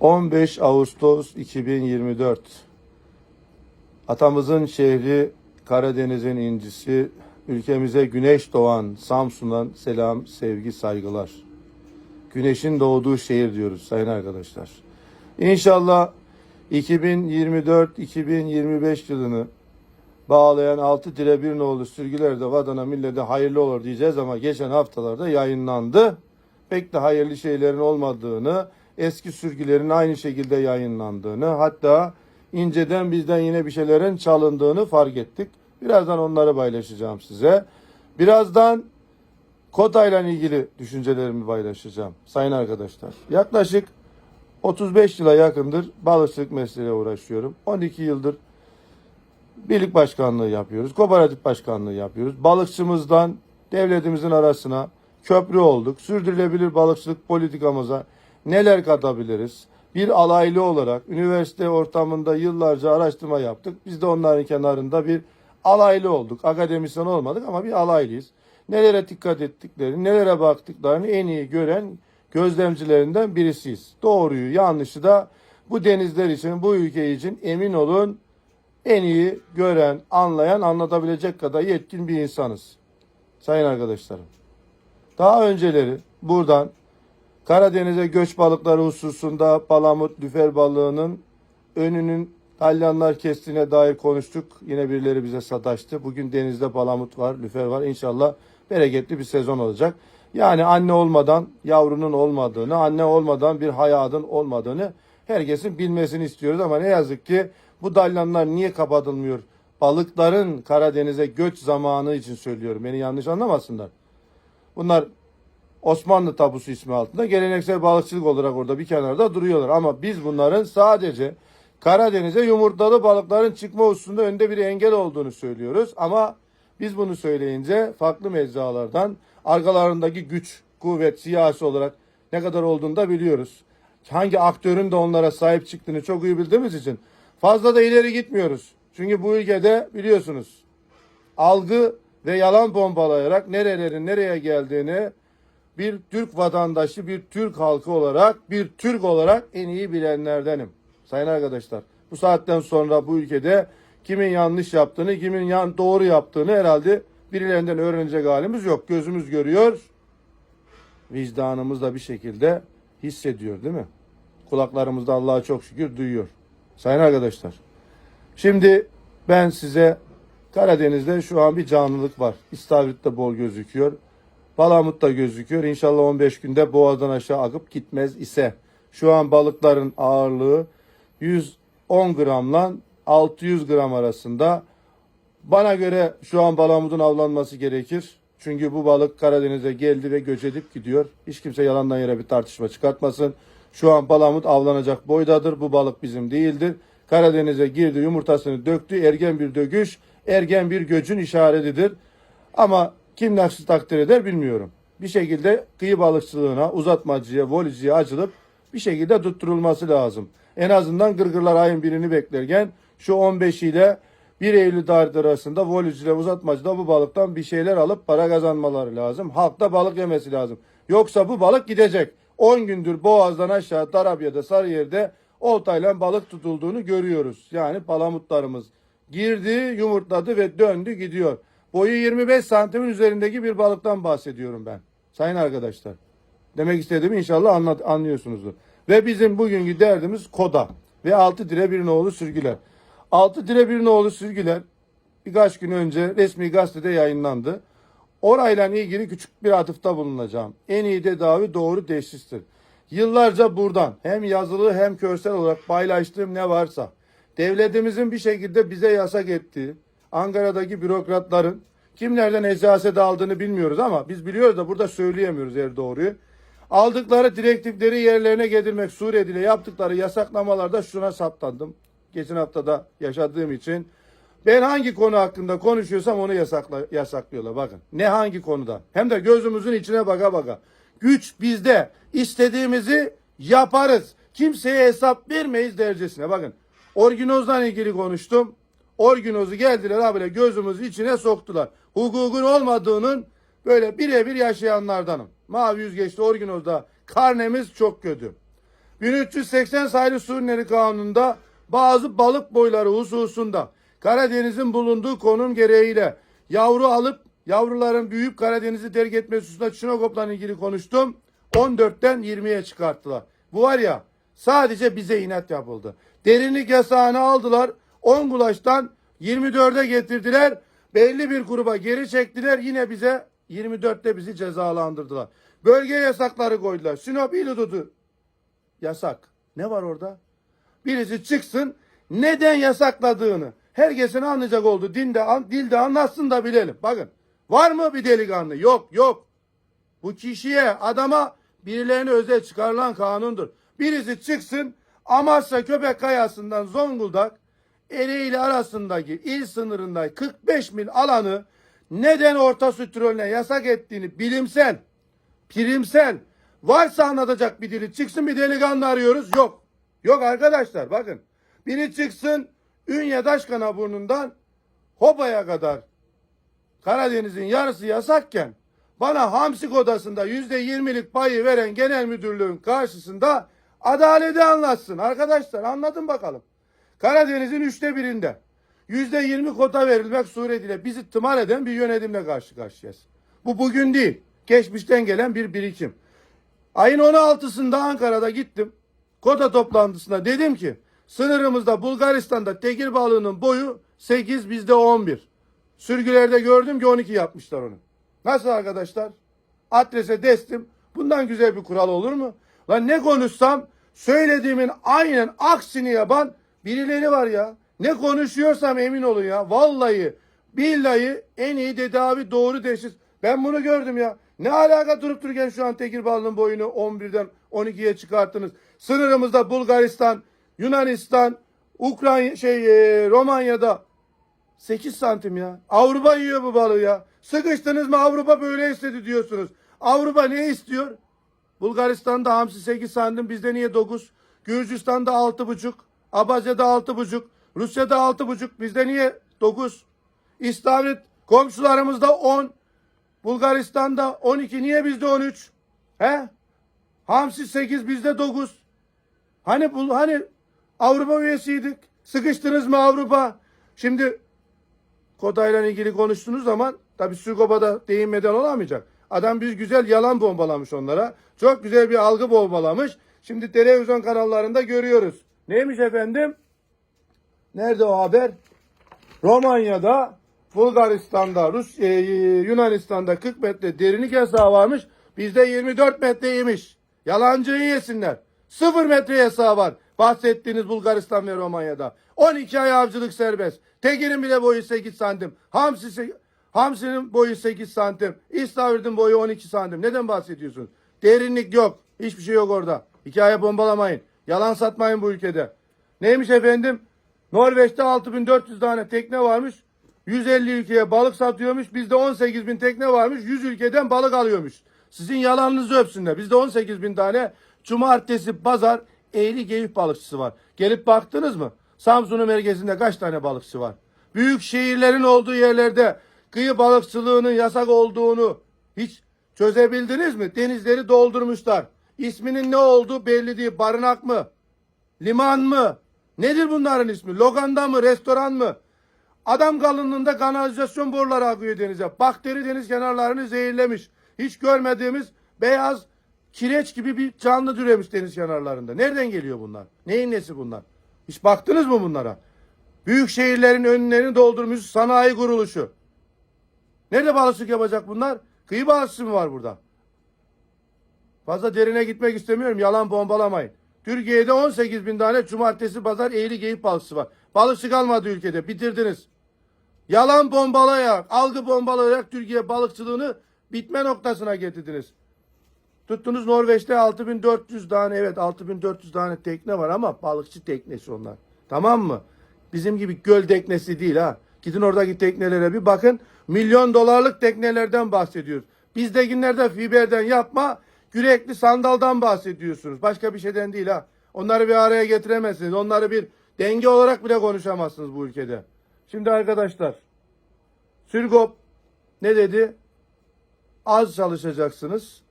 15 Ağustos 2024 Atamızın şehri Karadeniz'in incisi ülkemize güneş doğan Samsun'dan selam, sevgi, saygılar. Güneşin doğduğu şehir diyoruz sayın arkadaşlar. İnşallah 2024-2025 yılını bağlayan 6 dire bir nolu sürgüler de vatana millete hayırlı olur diyeceğiz ama geçen haftalarda yayınlandı. Pek de hayırlı şeylerin olmadığını, eski sürgülerin aynı şekilde yayınlandığını, hatta inceden bizden yine bir şeylerin çalındığını fark ettik. Birazdan onları paylaşacağım size. Birazdan Kota ile ilgili düşüncelerimi paylaşacağım sayın arkadaşlar. Yaklaşık 35 yıla yakındır balıkçılık mesleğiyle uğraşıyorum. 12 yıldır birlik başkanlığı yapıyoruz. Kooperatif başkanlığı yapıyoruz. Balıkçımızdan devletimizin arasına köprü olduk. Sürdürülebilir balıkçılık politikamıza neler katabiliriz? Bir alaylı olarak üniversite ortamında yıllarca araştırma yaptık. Biz de onların kenarında bir alaylı olduk. Akademisyen olmadık ama bir alaylıyız. Nelere dikkat ettiklerini, nelere baktıklarını en iyi gören gözlemcilerinden birisiyiz. Doğruyu, yanlışı da bu denizler için, bu ülke için emin olun en iyi gören, anlayan, anlatabilecek kadar yetkin bir insanız. Sayın arkadaşlarım. Daha önceleri buradan Karadeniz'e göç balıkları hususunda palamut, lüfer balığının önünün dalyanlar kestiğine dair konuştuk. Yine birileri bize sataştı. Bugün denizde palamut var, lüfer var. İnşallah bereketli bir sezon olacak. Yani anne olmadan yavrunun olmadığını, anne olmadan bir hayatın olmadığını herkesin bilmesini istiyoruz. Ama ne yazık ki bu dalyanlar niye kapatılmıyor? Balıkların Karadeniz'e göç zamanı için söylüyorum. Beni yanlış anlamasınlar. Bunlar Osmanlı tapusu ismi altında geleneksel balıkçılık olarak orada bir kenarda duruyorlar. Ama biz bunların sadece Karadeniz'e yumurtalı balıkların çıkma hususunda önde bir engel olduğunu söylüyoruz. Ama biz bunu söyleyince farklı mecralardan arkalarındaki güç, kuvvet, siyasi olarak ne kadar olduğunu da biliyoruz. Hangi aktörün de onlara sahip çıktığını çok iyi bildiğimiz için fazla da ileri gitmiyoruz. Çünkü bu ülkede biliyorsunuz algı ve yalan pompalayarak nerelerin nereye geldiğini bir Türk vatandaşı, bir Türk halkı olarak, bir Türk olarak en iyi bilenlerdenim. Sayın arkadaşlar, bu saatten sonra bu ülkede kimin yanlış yaptığını, kimin yan doğru yaptığını herhalde birilerinden öğrenecek halimiz yok. Gözümüz görüyor, vicdanımız da bir şekilde hissediyor değil mi? Kulaklarımız da Allah'a çok şükür duyuyor. Sayın arkadaşlar, şimdi ben size Karadeniz'de şu an bir canlılık var. İstavrit de bol gözüküyor. Palamut da gözüküyor. İnşallah 15 günde boğazdan aşağı akıp gitmez ise. Şu an balıkların ağırlığı 110 gramla 600 gram arasında. Bana göre şu an palamutun avlanması gerekir. Çünkü bu balık Karadeniz'e geldi ve göç edip gidiyor. Hiç kimse yalandan yere bir tartışma çıkartmasın. Şu an palamut avlanacak boydadır. Bu balık bizim değildir. Karadeniz'e girdi, yumurtasını döktü. Ergen bir döküş, ergen bir göçün işaretidir. Ama kim nasıl takdir eder bilmiyorum. Bir şekilde kıyı balıkçılığına, uzatmacıya, voliciye açılıp bir şekilde tutturulması lazım. En azından gırgırlar ayın birini beklerken şu 15 ile 1 Eylül tarihi arasında voliciyle uzatmacıda bu balıktan bir şeyler alıp para kazanmaları lazım. Halk da balık yemesi lazım. Yoksa bu balık gidecek. 10 gündür Boğaz'dan aşağı Tarabya'da Sarıyer'de oltayla balık tutulduğunu görüyoruz. Yani palamutlarımız girdi, yumurtladı ve döndü gidiyor. Boyu 25 santimin üzerindeki bir balıktan bahsediyorum ben. Sayın arkadaşlar. Demek istediğimi inşallah anlat, anlıyorsunuzdur. Ve bizim bugünkü derdimiz koda ve 6 dire bir nolu sürgüler. 6 dire bir nolu sürgüler birkaç gün önce resmi gazetede yayınlandı. Orayla ilgili küçük bir atıfta bulunacağım. En iyi tedavi doğru teşhistir. Yıllarca buradan hem yazılı hem görsel olarak paylaştığım ne varsa devletimizin bir şekilde bize yasak ettiği Ankara'daki bürokratların kimlerden eczasede aldığını bilmiyoruz ama biz biliyoruz da burada söyleyemiyoruz eğer doğruyu. Aldıkları direktifleri yerlerine getirmek suretiyle yaptıkları yasaklamalarda şuna saptandım. Geçen haftada yaşadığım için. Ben hangi konu hakkında konuşuyorsam onu yasakla, yasaklıyorlar bakın. Ne hangi konuda? Hem de gözümüzün içine baka baka. Güç bizde. İstediğimizi yaparız. Kimseye hesap vermeyiz dercesine. Bakın. Orginoz'dan ilgili konuştum. Orginozu geldiler habire gözümüz içine soktular. Hukukun olmadığının böyle birebir yaşayanlardanım. Mavi yüzgeçli Orginoz'da karnemiz çok kötü. 1380 sayılı su ürünleri kanununda bazı balık boyları hususunda Karadeniz'in bulunduğu konum gereğiyle yavru alıp yavruların büyüyüp Karadeniz'i terk etmesi hususunda Çinokop'la ilgili konuştum. 14'ten 20'ye çıkarttılar. Bu var ya sadece bize inat yapıldı. Derinlik yasağını aldılar. 10 gulaştan 24'e getirdiler. Belli bir gruba geri çektiler. Yine bize 24'te bizi cezalandırdılar. Bölge yasakları koydular. Sinop İlududu yasak. Ne var orada? Birisi çıksın neden yasakladığını herkesin anlayacak oldu. Dinde, an- dilde anlatsın da bilelim. Bakın var mı bir delikanlı? Yok yok. Bu kişiye adama birilerine özel çıkarılan kanundur. Birisi çıksın Amasya Köpek Kayası'ndan Zonguldak Ereğli arasındaki il sınırında 45 mil alanı neden orta trolüne yasak ettiğini bilimsel, primsel varsa anlatacak bir dili çıksın bir delikanlı arıyoruz. Yok. Yok arkadaşlar bakın. Biri çıksın Ünye Daşkana burnundan Hopa'ya kadar Karadeniz'in yarısı yasakken bana Hamsik odasında yüzde yirmilik payı veren genel müdürlüğün karşısında adaleti anlatsın. Arkadaşlar anlatın bakalım. Karadeniz'in üçte birinde yüzde yirmi kota verilmek suretiyle bizi tımar eden bir yönetimle karşı karşıyayız. Bu bugün değil. Geçmişten gelen bir birikim. Ayın 16'sında Ankara'da gittim. Kota toplantısında dedim ki sınırımızda Bulgaristan'da tekir balığının boyu 8 bizde 11. Sürgülerde gördüm ki 12 yapmışlar onu. Nasıl arkadaşlar? Adrese destim. Bundan güzel bir kural olur mu? Lan ne konuşsam söylediğimin aynen aksini yapan birileri var ya. Ne konuşuyorsam emin olun ya. Vallahi billahi en iyi tedavi doğru teşhis. Ben bunu gördüm ya. Ne alaka durup dururken şu an Tekirdağ'ın boyunu 11'den 12'ye çıkarttınız. Sınırımızda Bulgaristan, Yunanistan, Ukrayna şey e, Romanya'da 8 santim ya. Avrupa yiyor bu balığı ya. Sıkıştınız mı Avrupa böyle istedi diyorsunuz. Avrupa ne istiyor? Bulgaristan'da hamsi 8 santim bizde niye 9? Gürcistan'da 6,5. Abazya'da 6,5. Rusya'da 6,5 bizde niye 9? İstavrit komşularımızda 10. Bulgaristan'da 12 niye bizde 13? He? Hamsi 8 bizde 9. Hani bu hani Avrupa üyesiydik. Sıkıştınız mı Avrupa? Şimdi Kodayla ilgili konuştuğunuz zaman tabii Sürkopa'da değinmeden olamayacak. Adam bir güzel yalan bombalamış onlara. Çok güzel bir algı bombalamış. Şimdi televizyon kanallarında görüyoruz. Neymiş efendim? Nerede o haber? Romanya'da, Bulgaristan'da, Rus, e, Yunanistan'da 40 metre derinlik yasağı varmış. Bizde 24 metreymiş. Yalancıyı yesinler. 0 metre yasağı var. Bahsettiğiniz Bulgaristan ve Romanya'da. 12 ay avcılık serbest. Tekirin bile boyu 8 santim. Hamsi, se- Hamsinin boyu 8 santim. İstavrit'in boyu 12 santim. Neden bahsediyorsunuz? Derinlik yok. Hiçbir şey yok orada. Hikaye bombalamayın. Yalan satmayın bu ülkede. Neymiş efendim? Norveç'te 6400 tane tekne varmış. 150 ülkeye balık satıyormuş. Bizde 18 bin tekne varmış. 100 ülkeden balık alıyormuş. Sizin yalanınızı öpsünler. Bizde 18 bin tane cumartesi, pazar, eğri geyik balıkçısı var. Gelip baktınız mı? Samsun'un merkezinde kaç tane balıkçı var? Büyük şehirlerin olduğu yerlerde kıyı balıkçılığının yasak olduğunu hiç çözebildiniz mi? Denizleri doldurmuşlar. İsminin ne olduğu belli değil. Barınak mı? Liman mı? Nedir bunların ismi? Loganda mı? Restoran mı? Adam kalınlığında kanalizasyon boruları akıyor denize. Bakteri deniz kenarlarını zehirlemiş. Hiç görmediğimiz beyaz kireç gibi bir canlı türemiş deniz kenarlarında. Nereden geliyor bunlar? Neyin nesi bunlar? Hiç baktınız mı bunlara? Büyük şehirlerin önlerini doldurmuş sanayi kuruluşu. Nerede balıkçılık yapacak bunlar? Kıyı balıkçısı mı var burada? Fazla derine gitmek istemiyorum. Yalan bombalamayın. Türkiye'de 18 bin tane cumartesi pazar eğri geyik balıkçısı var. Balıkçı kalmadı ülkede. Bitirdiniz. Yalan bombalayarak, algı bombalayarak Türkiye balıkçılığını bitme noktasına getirdiniz. Tuttunuz Norveç'te 6400 tane evet 6400 tane tekne var ama balıkçı teknesi onlar. Tamam mı? Bizim gibi göl teknesi değil ha. Gidin oradaki teknelere bir bakın. Milyon dolarlık teknelerden bahsediyoruz. Bizdekinlerde fiberden yapma gürekli sandaldan bahsediyorsunuz. Başka bir şeyden değil ha. Onları bir araya getiremezsiniz. Onları bir denge olarak bile konuşamazsınız bu ülkede. Şimdi arkadaşlar Sürgop ne dedi? Az çalışacaksınız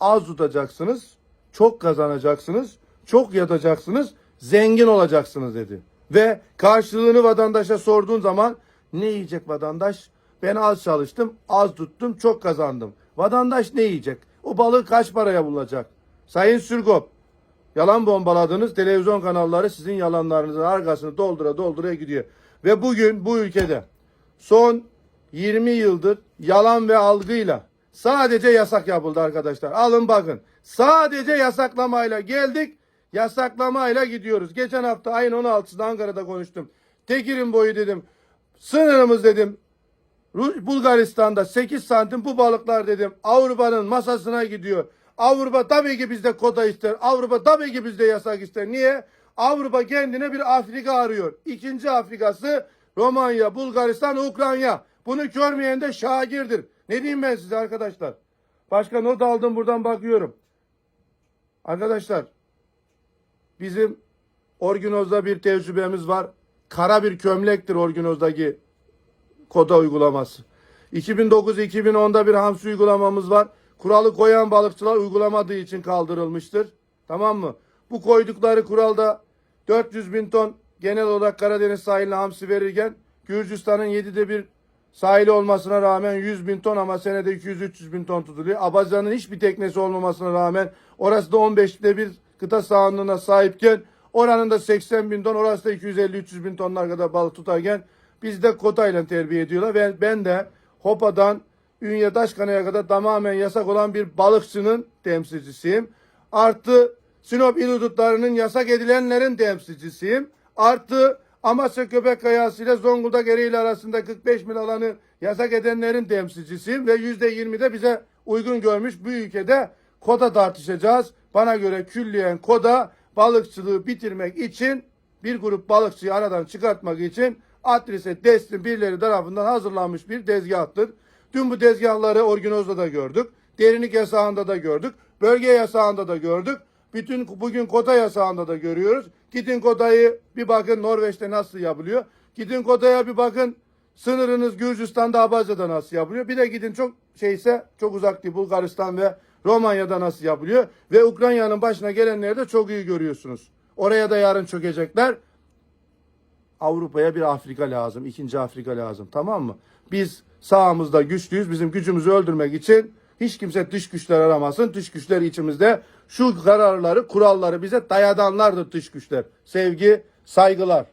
az tutacaksınız, çok kazanacaksınız, çok yatacaksınız, zengin olacaksınız dedi. Ve karşılığını vatandaşa sorduğun zaman ne yiyecek vatandaş? Ben az çalıştım, az tuttum, çok kazandım. Vatandaş ne yiyecek? O balığı kaç paraya bulacak? Sayın Sürgop, yalan bombaladığınız televizyon kanalları sizin yalanlarınızın arkasını doldura doldura gidiyor. Ve bugün bu ülkede son 20 yıldır yalan ve algıyla sadece yasak yapıldı arkadaşlar. Alın bakın. Sadece yasaklamayla geldik. Yasaklamayla gidiyoruz. Geçen hafta ayın 16'sında Ankara'da konuştum. Tekirin boyu dedim. Sınırımız dedim. Bulgaristan'da 8 santim bu balıklar dedim. Avrupa'nın masasına gidiyor. Avrupa tabii ki bizde kota ister. Avrupa tabii ki bizde yasak ister. Niye? Avrupa kendine bir Afrika arıyor. İkinci Afrikası Romanya, Bulgaristan, Ukrayna. Bunu görmeyen de şagirdir. Ne diyeyim ben size arkadaşlar? Başka not aldım buradan bakıyorum. Arkadaşlar bizim Orginoz'da bir tecrübemiz var. Kara bir kömlektir Orginoz'daki koda uygulaması. 2009-2010'da bir hamsi uygulamamız var. Kuralı koyan balıkçılar uygulamadığı için kaldırılmıştır. Tamam mı? Bu koydukları kuralda 400 bin ton genel olarak Karadeniz sahiline hamsi verirken Gürcistan'ın 7'de bir sahili olmasına rağmen 100 bin ton ama senede 200-300 bin ton tutuluyor. Abazya'nın hiçbir teknesi olmamasına rağmen orası da 15'te bir kıta sahanlığına sahipken oranın da 80 bin ton orası da 250-300 bin tonlar kadar balık tutarken bizde kotayla terbiye ediyorlar. Ve ben de Hopa'dan Ünye Taşkana'ya kadar tamamen yasak olan bir balıkçının temsilcisiyim. Artı Sinop il yasak edilenlerin temsilcisiyim. Artı Amasya Köpek Kayası ile Zonguldak Ereğli arasında 45 mil alanı yasak edenlerin temsilcisiyim. Ve %20'de bize uygun görmüş bu ülkede koda tartışacağız. Bana göre külliyen koda balıkçılığı bitirmek için bir grup balıkçıyı aradan çıkartmak için Atris'e destin birileri tarafından hazırlanmış bir tezgahtır. Dün bu tezgahları Orginoz'da da gördük. Derinlik yasağında da gördük. Bölge yasağında da gördük. Bütün bugün kota yasağında da görüyoruz. Gidin kotayı bir bakın Norveç'te nasıl yapılıyor. Gidin kotaya bir bakın sınırınız Gürcistan'da Abazya'da nasıl yapılıyor. Bir de gidin çok şeyse çok uzak değil Bulgaristan ve Romanya'da nasıl yapılıyor. Ve Ukrayna'nın başına gelenleri de çok iyi görüyorsunuz. Oraya da yarın çökecekler. Avrupa'ya bir Afrika lazım. ikinci Afrika lazım. Tamam mı? Biz sağımızda güçlüyüz. Bizim gücümüzü öldürmek için hiç kimse dış güçler aramasın. Dış güçler içimizde şu kararları, kuralları bize dayadanlardır dış güçler. Sevgi, saygılar.